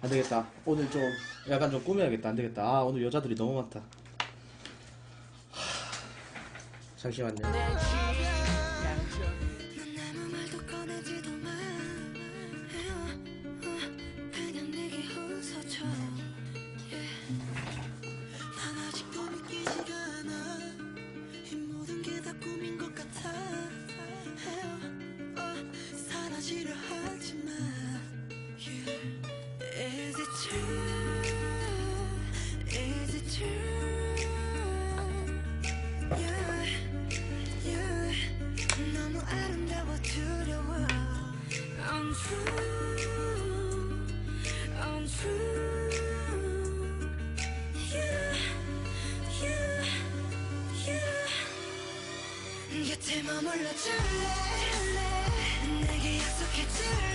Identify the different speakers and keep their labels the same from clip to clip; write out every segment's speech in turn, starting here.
Speaker 1: 안 되겠다. 오늘 좀 약간 좀 꾸며야겠다. 안 되겠다. 아 오늘 여자들이 너무 많다. 하... 잠시만요.
Speaker 2: 줄래? 내게 약속해 줄래?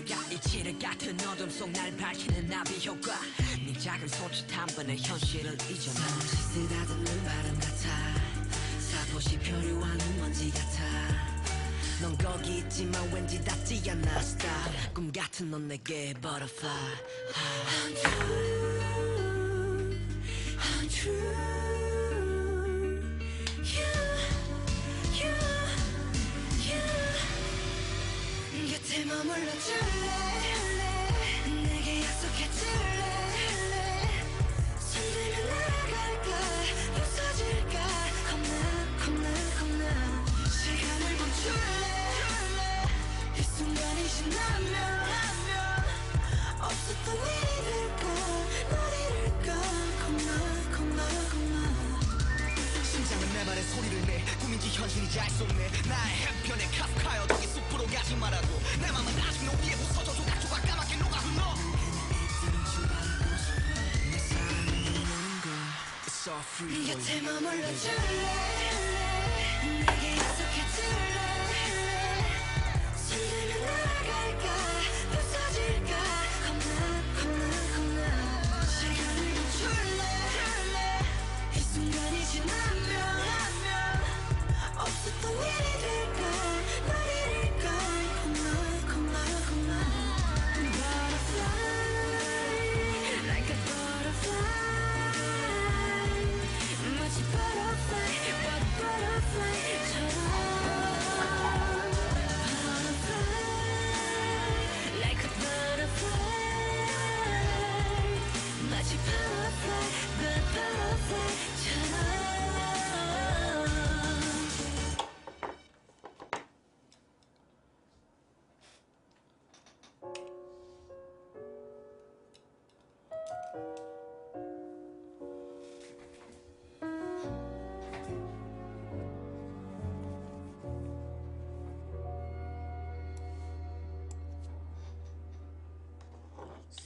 Speaker 3: 시들가 이 칠흑 같은 어둠 속 날 밝히는 나비 효과. 네 작은 손짓 한 번에 현실을 잊어놔. 잠시 쓰다듬는 바람 같아. 사도시 표류하는 먼지 같아. 넌 거기 있지만 왠지 닿지 않아 스타. 꿈 같은 넌 내게 butterfly.
Speaker 2: 아.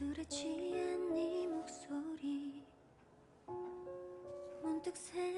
Speaker 2: 술에 취한 네 목소리. 문득 새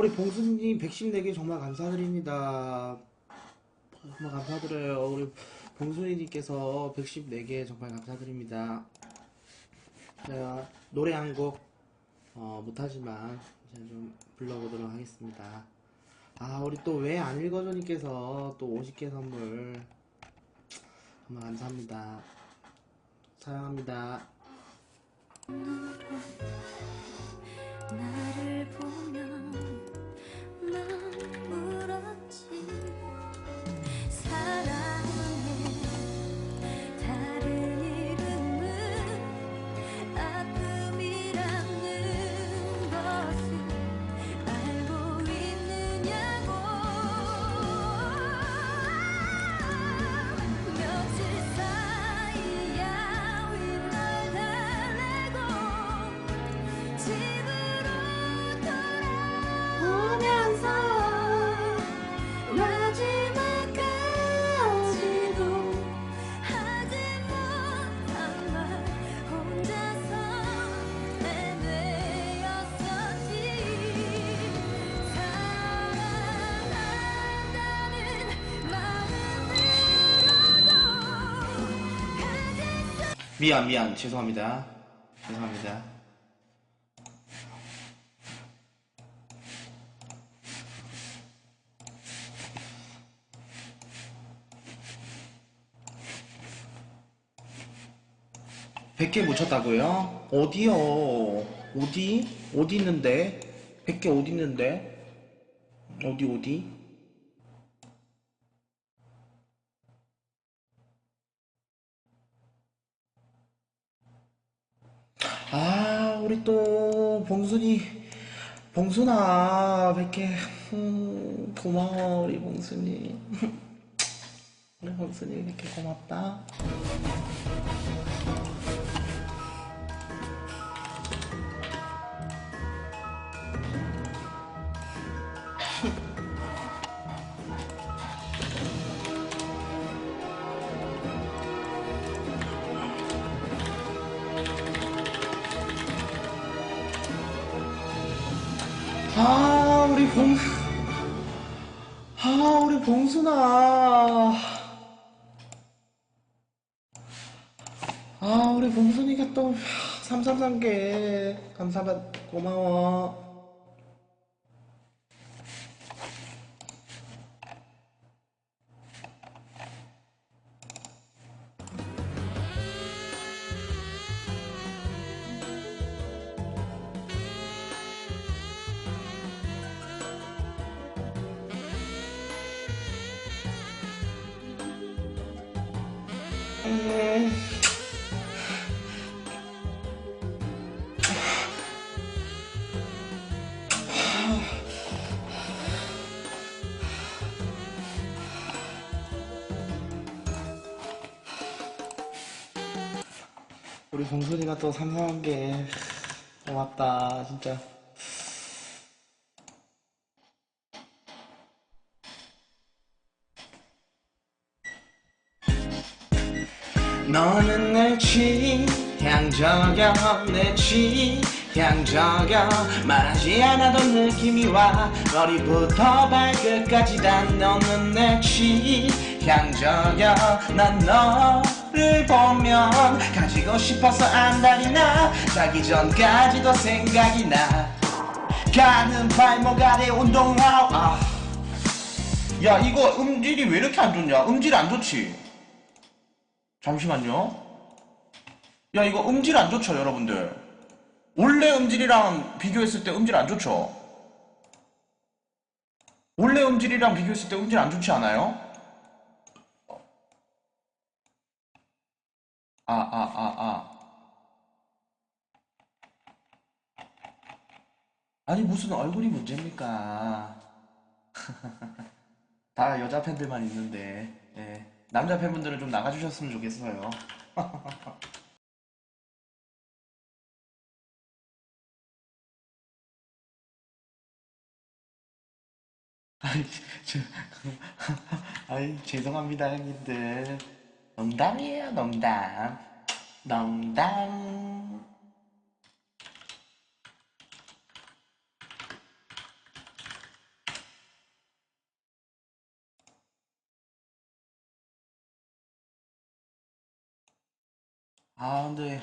Speaker 2: 아
Speaker 1: 우리 봉수님 114개 정말 감사드립니다. 정말 감사드려요. 우리 봉수님께서 114개 정말 감사드립니다. 제가 노래 한곡 어, 못하지만 이제 좀 불러보도록 하겠습니다. 아 우리 또 왜 안 읽어줘님께서 또 50개 선물 정말 감사합니다. 사랑합니다.
Speaker 4: 나를 보면
Speaker 1: 미안 미안 죄송합니다. 죄송합니다. 백 개 묻혔다고요? 어디요? 어디? 어디 있는데? 백 개 어디 있는데? 어디 어디? 아, 우리 또 봉순이, 봉순아, 백개 음, 고마워, 우리 봉순이. 우리 봉순이 이렇게 고맙다. 아, 우리 봉, 아, 우리 봉순아. 아, 우리 봉순이가 또 333개 감사합니다. 고마워. 우리 봉순이가 또 삼삼한 게 고맙다 진짜 너는 내 취향저격 내 취향저격. 말하지 않아도 느낌이 와. 머리부터 발끝까지 다. 너는 내 취향저격. 난 너를 보면 가지고 싶어서 안달이 나. 자기 전까지도 생각이 나. 가는 발목 아래 운동하고 아. 야 이거 음질이 왜 이렇게 안 좋냐? 음질 안 좋지 잠시만요. 야, 이거 음질 안 좋죠, 여러분들? 원래 음질이랑 비교했을 때 음질 안 좋죠? 원래 음질이랑 비교했을 때 음질 안 좋지 않아요? 아, 아, 아, 아. 아니, 무슨 얼굴이 문제입니까? 다 여자 팬들만 있는데, 예. 남자 팬분들은 좀 나가주셨으면 좋겠어요. 아이, 저, 아이, 죄송합니다, 형님들. 농담이에요, 농담. 농담. 아 근데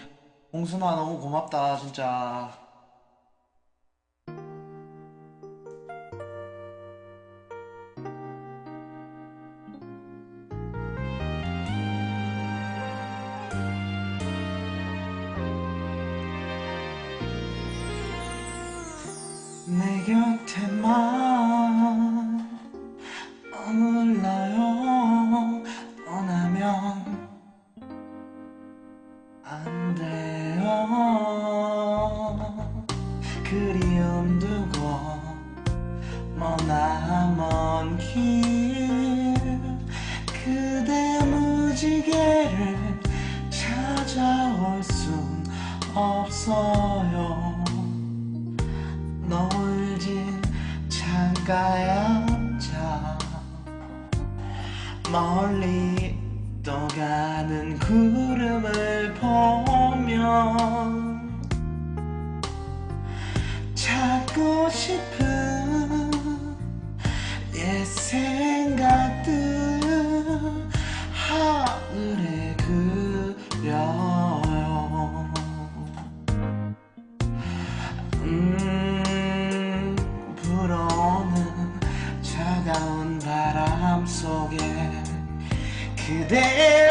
Speaker 1: 홍순아 너무 고맙다 진짜. 내 곁에만 보면 찾고 싶은 내 생각들 하늘에 그려요. 음 불어오는 차가운 바람 속에 그대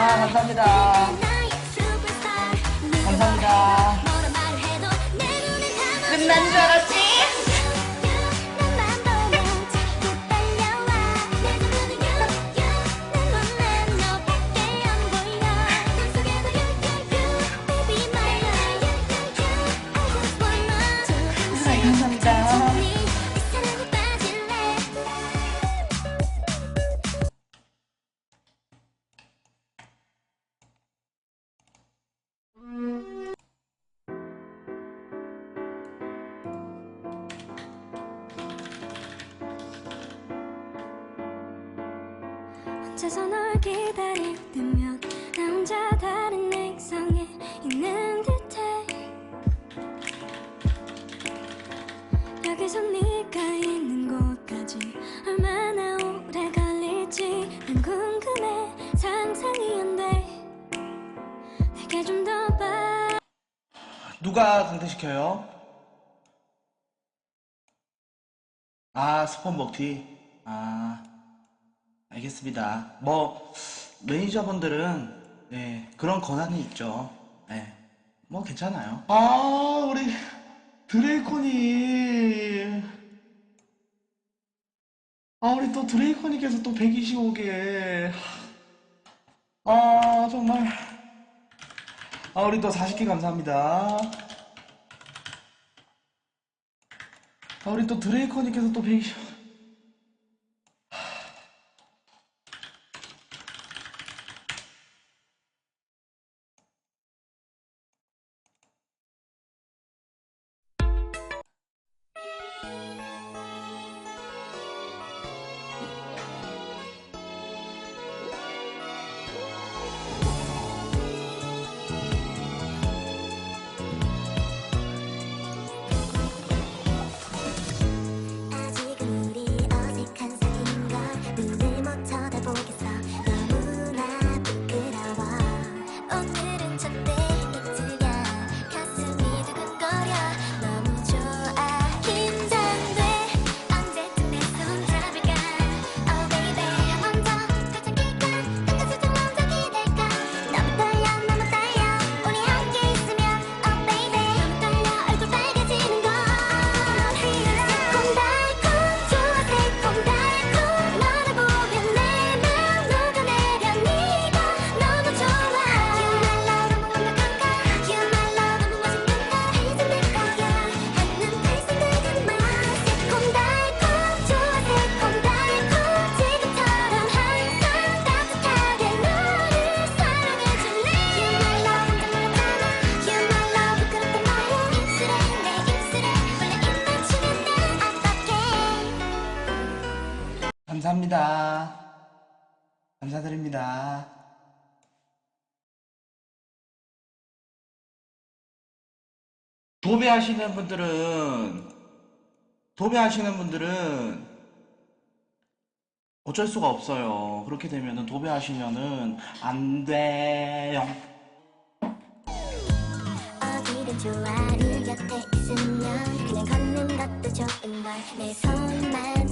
Speaker 1: 아, 감사합니다.
Speaker 5: 갇혀서 널 기다릴 때면 나 혼자 다른 액상에 있는 듯해 여기서 네가 있는 곳까지 얼마나 오래 걸릴지 난 궁금해 상상이 안돼 내게 좀 더 봐.
Speaker 1: 누가 강퇴시켜요? 아, 스폰 먹튀. 아, 알겠습니다. 뭐, 매니저분들은, 네, 그런 권한이 있죠. 네, 뭐, 괜찮아요. 아, 우리, 드레이코님. 아, 우리 또 드레이코님께서 또 125개. 아, 정말. 아, 우리 또 40개 감사합니다. 아, 우리 또 드레이커님께서 또 120.
Speaker 5: 아
Speaker 1: 감사드립니다. 도배하시는 분들은, 도배하시는 분들은 어쩔 수가 없어요. 그렇게 되면은 도배하시면은 안 돼요.
Speaker 5: 어디든 좋아 네 곁에 있으면 그냥 걷는 것도 좋은 걸내 손만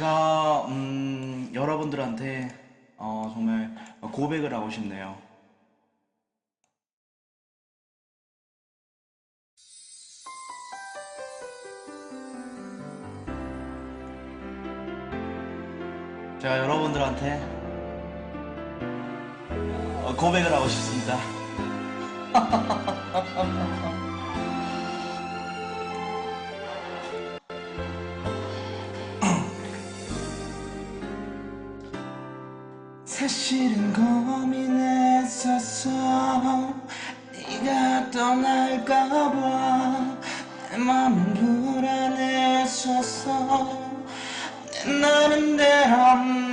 Speaker 1: 제가, 음, 여러분들한테, 어, 정말 고백을 하고 싶네요. 제가 여러분들한테 어, 고백을 하고 싶습니다. 사실은 고민했었어. 네가 떠날까봐 내 맘은 불안했었어. 내 나름대로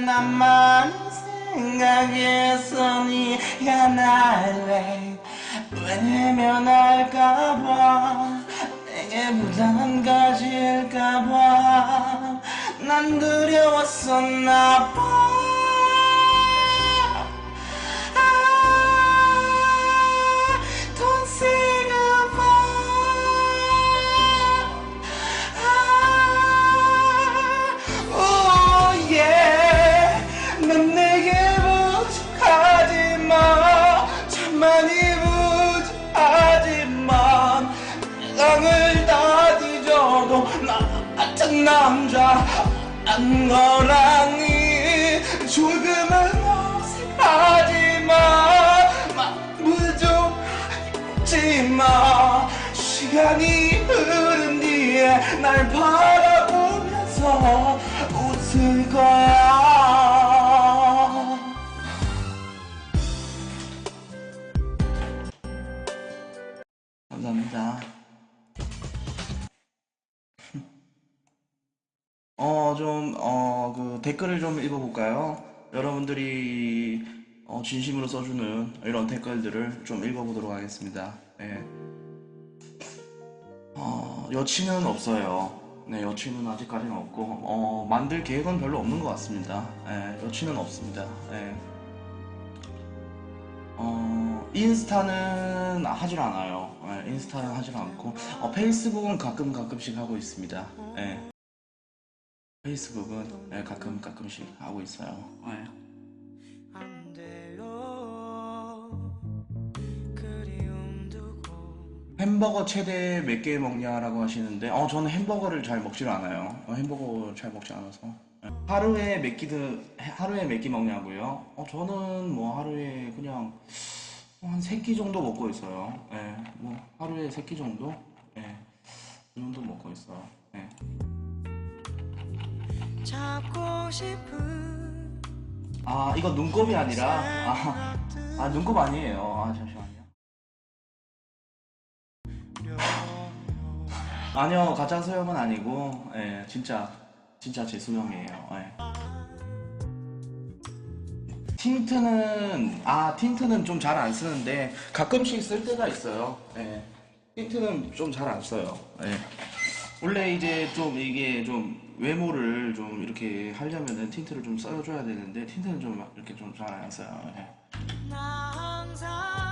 Speaker 1: 나만 생각했어 네가 날 외면할까봐 내게 부담 가질까봐 난 두려웠었나 봐 세상을 다 뒤져도 나 같은 남자 안 거라니. 조금은 어색하지만 막 부족하지만 시간이 흐른 뒤에 날 바라보면서 웃을 거야. 감사합니다 어, 좀, 어, 그 댓글을 좀 읽어볼까요? 여러분들이 어, 진심으로 써주는 이런 댓글들을 좀 읽어보도록 하겠습니다. 예. 어, 여친은 없어요. 네, 여친은 아직까지는 없고, 어, 만들 계획은 별로 없는 것 같습니다. 예, 여친은 없습니다. 예. 어, 인스타는 하질 않아요. 예, 인스타는 하질 않고, 어, 페이스북은 가끔 가끔씩 하고 있습니다. 예. 페이스북은 예, 가끔 가끔씩 하고 있어요.
Speaker 2: 두고
Speaker 1: 햄버거 최대 몇 개 먹냐라고 하시는데, 어, 저는 햄버거를 잘 먹질 않아요. 어, 햄버거 잘 먹지 않아서. 예. 하루에 몇 끼드, 하루에 몇 끼 먹냐고요? 어, 저는 뭐 하루에 그냥 한 세 끼 정도 먹고 있어요. 예, 뭐 하루에 세 끼 정도? 예, 그 정도 먹고 있어요. 예.
Speaker 2: 잡고 싶은
Speaker 1: 아, 이거 눈곱이 아니라, 아, 아 눈곱 아니에요. 아, 잠시만요. 아니요, 가짜 수염은 아니고, 예, 진짜, 진짜 제 수염이에요. 예. 틴트는, 아, 틴트는 좀 잘 안 쓰는데, 가끔씩 쓸 때가 있어요. 예. 틴트는 좀 잘 안 써요. 예. 원래 이제 좀 이게 좀 외모를 좀 이렇게 하려면은 틴트를 좀 써줘야 되는데, 틴트는 좀 이렇게 좀 잘 안 써요.
Speaker 2: 항상